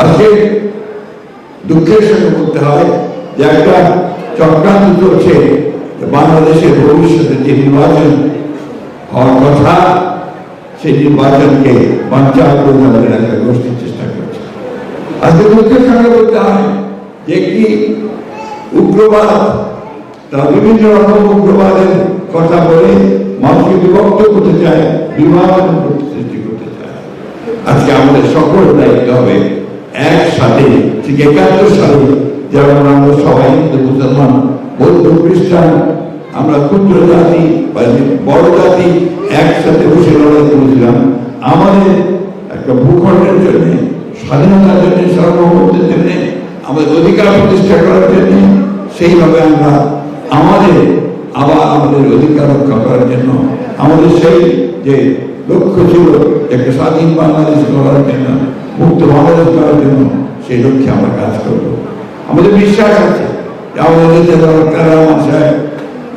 আজকে দুঃখের সঙ্গে বলতে হয় যে একটা চক্রান্ত চলছে বাংলাদেশের ভবিষ্যতে যে নির্বাচন হওয়ার কথা, সেই নির্বাচনকে বাঞ্চাল গোষ্ঠীর চেষ্টা করছে। আজকে দুঃখের সঙ্গে বলতে হয় যে একটি উগ্রবাদ, তারা বিভিন্ন রকম উগ্রবাদের কথা বলে মানুষকে বিভক্ত করতে চায়, বিভাজন সৃষ্টি করতে চায়। আজকে আমাদের সকল দায়িত্ব হবে একসাথে ঠিক একাত্তর সালে যেমন আমরা সবাই হিন্দু, মুসলমান, বৌদ্ধ, খ্রিস্টান, আমরা ক্ষুদ্র জাতি বা বড় জাতি একসাথে বসে লড়াই করেছিলাম। আমাদের একটা ভূখণ্ডের জন্য, স্বাধীনতার জন্য, সার্বভৌমত্বের জন্য, আমাদের অধিকার প্রতিষ্ঠা করার জন্য, সেইভাবে আমরা আমাদের আবার আমাদের অধিকার রক্ষা করার জন্য, আমাদের সেই যে লক্ষ্য ছিল একটা স্বাধীন বাংলাদেশ করার জন্য, মুক্ত বাংলাদেশ করার জন্য সেই লক্ষ্যে আমরা কাজ করব। আমাদের বিশ্বাস আছে যে আমাদের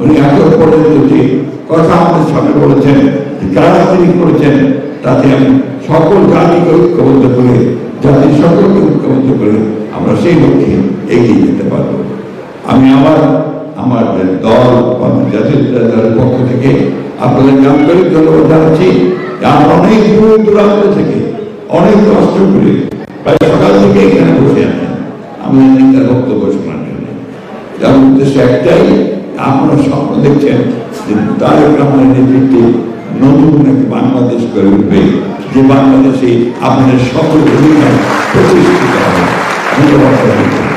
উনি যে কথা আমাদের সামনে বলেছেন কাজ তিনি করেছেন, তাতে আমি সকল জাতিকে ঐক্যবদ্ধ করে, জাতির সকলকে ঐক্যবদ্ধ করে আমরা সেই লক্ষ্যে এগিয়ে যেতে পারব। আমি আমার আমার দল জাতীয় দলের পক্ষ থেকে আপনাদের আন্তরিক ধন্যবাদ জানাচ্ছি অনেক দূর দূরান্ত থেকে, অনেক কষ্ট করে প্রায় সকাল থেকে এখানে বসে আছেন আমাদের নেতার বক্তব্য শোনার জন্য। যার উদ্দেশ্য একটাই, আপনারা স্বপ্ন দেখছেন যে তারেক রহমানের নেতৃত্বে নতুন এক বাংলাদেশ গড়ে উঠবে, যে বাংলাদেশে আপনাদের সকল ভূমিকা প্রতিষ্ঠিত হবে। ধন্যবাদ।